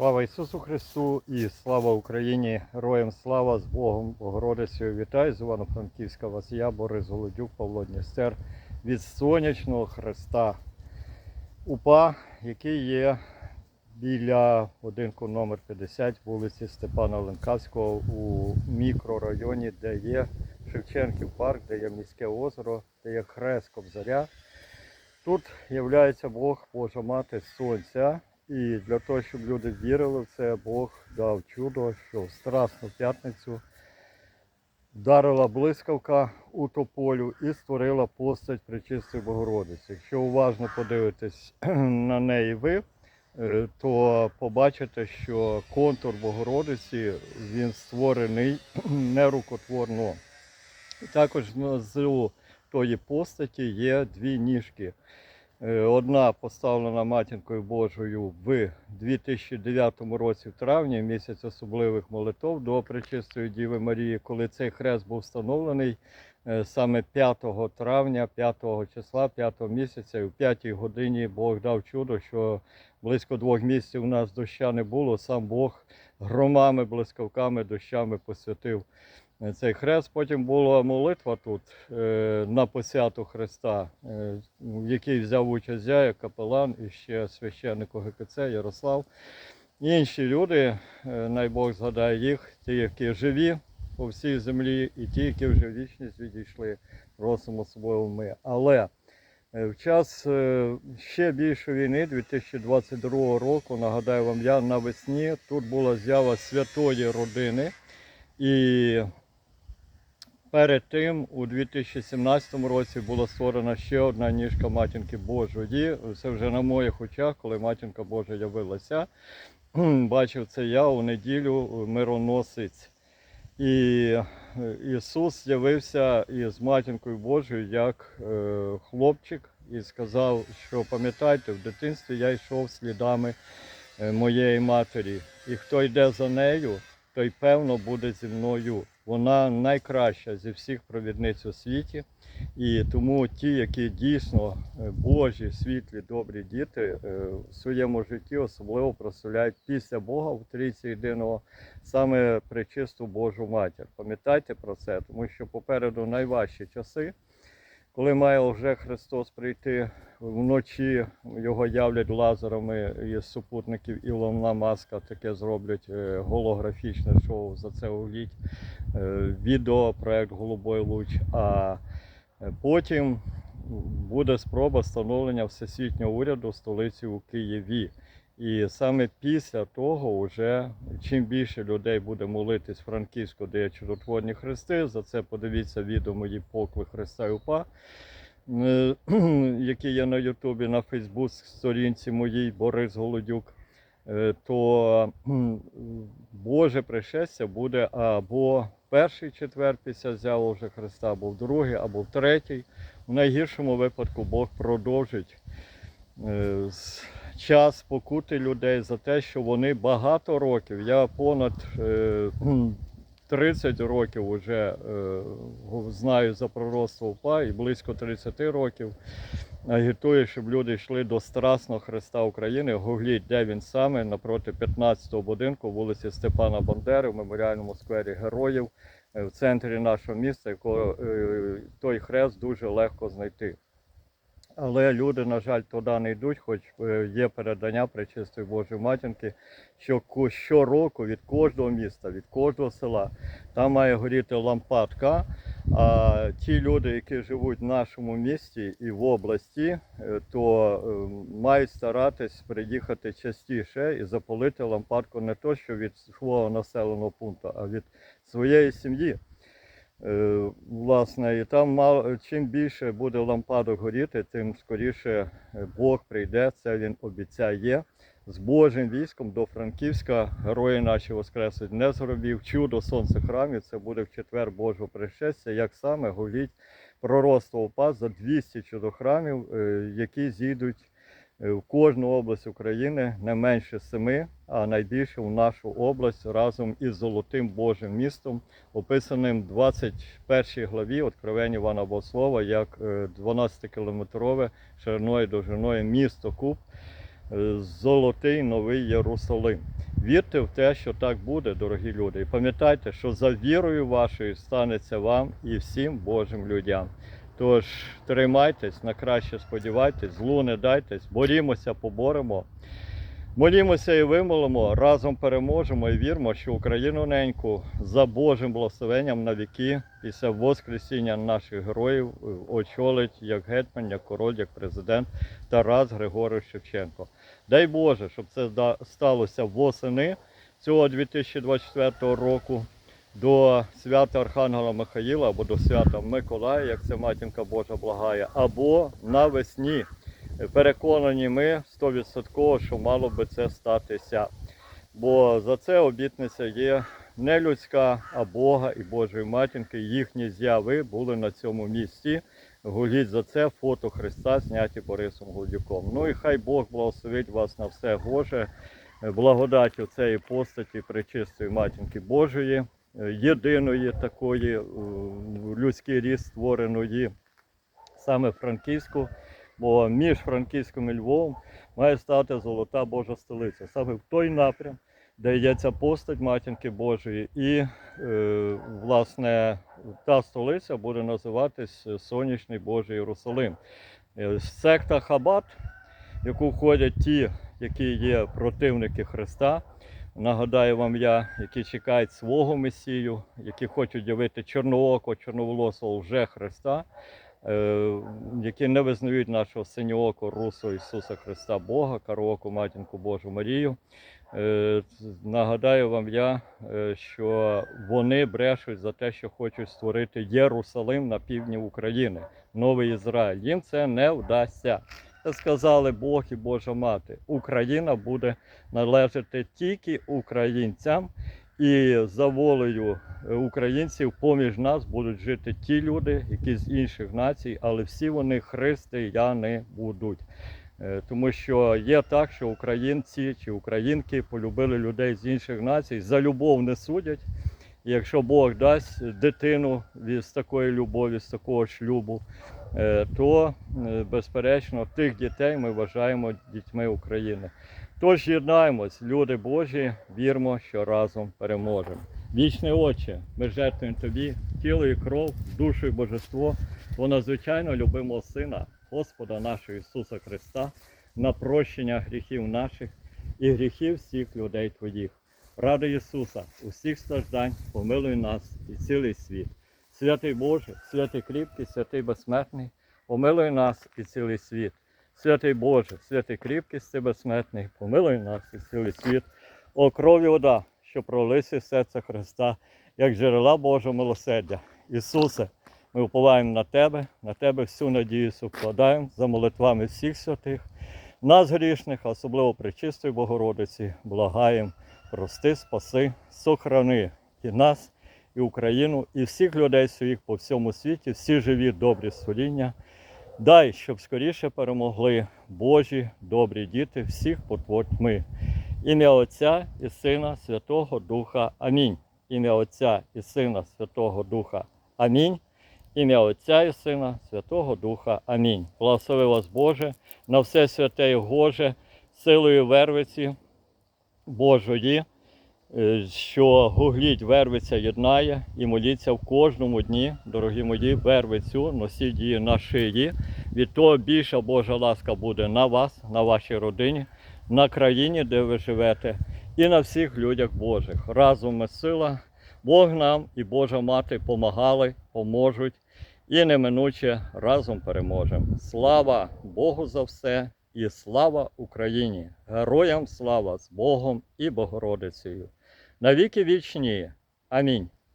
Слава Ісусу Христу і слава Україні! Героям слава з Богом Богородицею вітаю з Івано-Франківська вас я, Борис Голодюк, Павло Дністер від сонячного Христа УПА, який є біля будинку номер 50 вулиці Степана Ленкавського у мікрорайоні, де є Шевченків парк, де є міське озеро, де є хрест Кобзаря. Тут є Бог, Божа Мати Сонця. І для того, щоб люди вірили в це, Бог дав чудо, що в Страсну п'ятницю вдарила блискавка у тополю і створила постать Пречистої Богородиці. Якщо уважно подивитесь на неї ви, е, то побачите, що контур Богородиці він створений нерукотворно. І також внизу тої постаті є дві ніжки. Е, Одна поставлена матінкою Божою в 2009 році, в травні, місяць особливих молитов до Пречистої Діви Марії, коли цей хрест був встановлений е, саме 5 травня, 5 числа, 5 місяця, і в 5 годині Бог дав чудо, що близько двох місяців у нас доща не було. Сам Бог громами, блискавками, дощами посвятив цей хрест. Потім була молитва тут е, на посвяту Христа, е, в якій взяв участь я, як капелан і ще священник ОГКЦ Ярослав. Інші люди, е, най Бог згадає їх, ті, які живі по всій землі, і ті, які вже вічність відійшли, просимо собою ми. Але е, в час е, ще більшої війни, 2022 року, нагадаю вам, я навесні тут була з'ява святої родини. І перед тим, у 2017 році, була створена ще одна ніжка матінки Божої. Це вже на моїх очах, коли матінка Божа явилася. Бачив це я у неділю мироносець. І е, Ісус з'явився із матінкою Божою як е, хлопчик і сказав, що пам'ятайте, в дитинстві я йшов слідами е, моєї матері. І хто йде за нею, той певно буде зі мною. Вона найкраща зі всіх провідниць у світі. І тому ті, які дійсно е, Божі, світлі, добрі діти е, в своєму житті особливо прославляють після Бога в трійці єдиного саме пречисту Божу матір. Пам'ятайте про це, тому що попереду найважчі часи, коли має вже Христос прийти вночі, його являть лазерами із супутників Ілона Маска, таке зроблять е, голографічне шоу за це угліть, е, відео, проект Голубой луч. А е, потім буде спроба встановлення всесвітнього уряду столиці у Києві. І саме після того, вже чим більше людей буде молитись Франківську, де є чудотворні хрести, за це подивіться відео мої покли Христа і УПА, е, які є на Ютубі, на Фейсбук сторінці моїй Борис Голодюк, е, то Боже пришестя буде або перший четвер після з'яву вже Христа, або в другий, або в третій. В найгіршому випадку Бог продовжить е, час покути людей за те, що вони багато років, я понад 30 років вже е, знаю за пророцтво УПА і близько 30 років агітую, щоб люди йшли до Страсного Христа України. Гугліть, де він саме, напроти 15-го будинку вулиці Степана Бандери в меморіальному сквері Героїв е, в центрі нашого міста, якого е, той хрест дуже легко знайти. Але люди, на жаль, туди не йдуть, хоч е, є передання Пречистої Божої Матінки, що щороку від кожного міста, від кожного села там має горіти лампадка. А ті люди, які живуть в нашому місті і в області, е, то е, мають старатись приїхати частіше і запалити лампадку не то, що від свого населеного пункту, а від своєї сім'ї. Е, Власне, і там чим більше буде лампадок горіти, тим скоріше е, Бог прийде, це він обіцяє. З Божим військом до Франківська герої наші воскреслять не з гробів. Чудо сонце храмів. Це буде в четвер Божого пришестя. Як саме голіть пророцтво УПА за 200 чудохрамів, е, які зійдуть в кожну область України не менше семи, а найбільше в нашу область разом із золотим Божим містом, описаним в 21 главі Откровення Івана Богослова, як 12-кілометрове шириною довжиною місто Куб, е, золотий новий Єрусалим. Вірте в те, що так буде, дорогі люди. І пам'ятайте, що за вірою вашою станеться вам і всім Божим людям. Тож тримайтесь, на краще сподівайтесь, злу не дайтесь, борімося, поборемо. Молімося і вимолимо, разом переможемо і віримо, що Україну неньку за Божим благословенням на віки після Воскресіння наших героїв очолить як гетьман, як король, як президент Тарас Григорович Шевченко. Дай Боже, щоб це сталося восени цього 2024 року до свята Архангела Михаїла або до свята Миколая, як це матінка Божа благає, або навесні. Переконані ми 100%, що мало би це статися. Бо за це обітниця є не людська, а Бога і Божої матінки. Їхні зяви були на цьому місці. Гуліть за це фото Христа, зняті Борисом Гудюком. Ну і хай Бог благословить вас на все Боже, благодаттю цієї постаті пречистої матінки Божої, єдиної такої е, в людський ріст створеної саме Франківську. Бо між Франківськом і Львовом має стати золота Божа столиця. Саме в той напрям, де є ця постать Матінки Божої. І, е, власне, та столиця буде називатись Сонячний Божий Єрусалим. Е, Секта Хабат, в яку входять ті, які є противники Христа. Нагадаю вам я, які чекають свого Месію, які хочуть явити чорноокого, чорноволосого вже Христа, е, які не визнають нашого синьооко Русу Ісуса Христа Бога, карооку Матінку Божу Марію. Е, Нагадаю вам я, е, що вони брешуть за те, що хочуть створити Єрусалим на півдні України, Новий Ізраїль. Їм це не вдасться. Сказали Бог і Божа Мати. Україна буде належати тільки українцям, і за волею е, українців поміж нас будуть жити ті люди, які з інших націй, але всі вони християни будуть. Е, Тому що є так, що українці чи українки полюбили людей з інших націй, за любов не судять. І якщо Бог дасть дитину з такої любові, з такого шлюбу, то е, безперечно тих дітей ми вважаємо дітьми України. Тож єднаємось, люди Божі, вірмо, що разом переможемо. Вічне Отче, ми жертвуємо Тобі тіло і кров, душу і божество, Твого надзвичайно любимого Сина, Господа нашого Ісуса Христа, на прощення гріхів наших і гріхів всіх людей Твоїх. Ради Ісуса, усіх страждань, помилуй нас і цілий світ. Святий Боже, святий кріпкий, святий безсмертний, помилуй нас і цілий світ. Святий Боже, святий кріпкий, святий безсмертний, помилуй нас і цілий світ. О крові вода, що пролися серце Христа, як джерела Божого милосердя. Ісусе, ми уповаємо на Тебе, на Тебе всю надію вкладаємо за молитвами всіх святих, нас грішних, особливо пречистої Богородиці, благаємо, прости, спаси, сохрани і нас, і Україну, і всіх людей своїх по всьому світі, всі живі, добрі створіння. Дай, щоб скоріше перемогли Божі добрі діти всіх потвор тьми. Ім'я Отця і Сина Святого Духа. Амінь. Ім'я Отця і Сина Святого Духа. Амінь. Ім'я Отця і Сина Святого Духа. Амінь. Благослови вас Боже на все святе і Гоже, силою вервиці Божої, що гугліть вервиця єднає і моліться в кожному дні, дорогі мої, вервицю, носіть її на шиї. Від того більша Божа ласка буде на вас, на вашій родині, на країні, де ви живете, і на всіх людях Божих. Разом ми сила, Бог нам і Божа Мати помагали, поможуть і неминуче разом переможемо. Слава Богу за все і слава Україні! Героям слава з Богом і Богородицею! Навіки вічні! Амінь.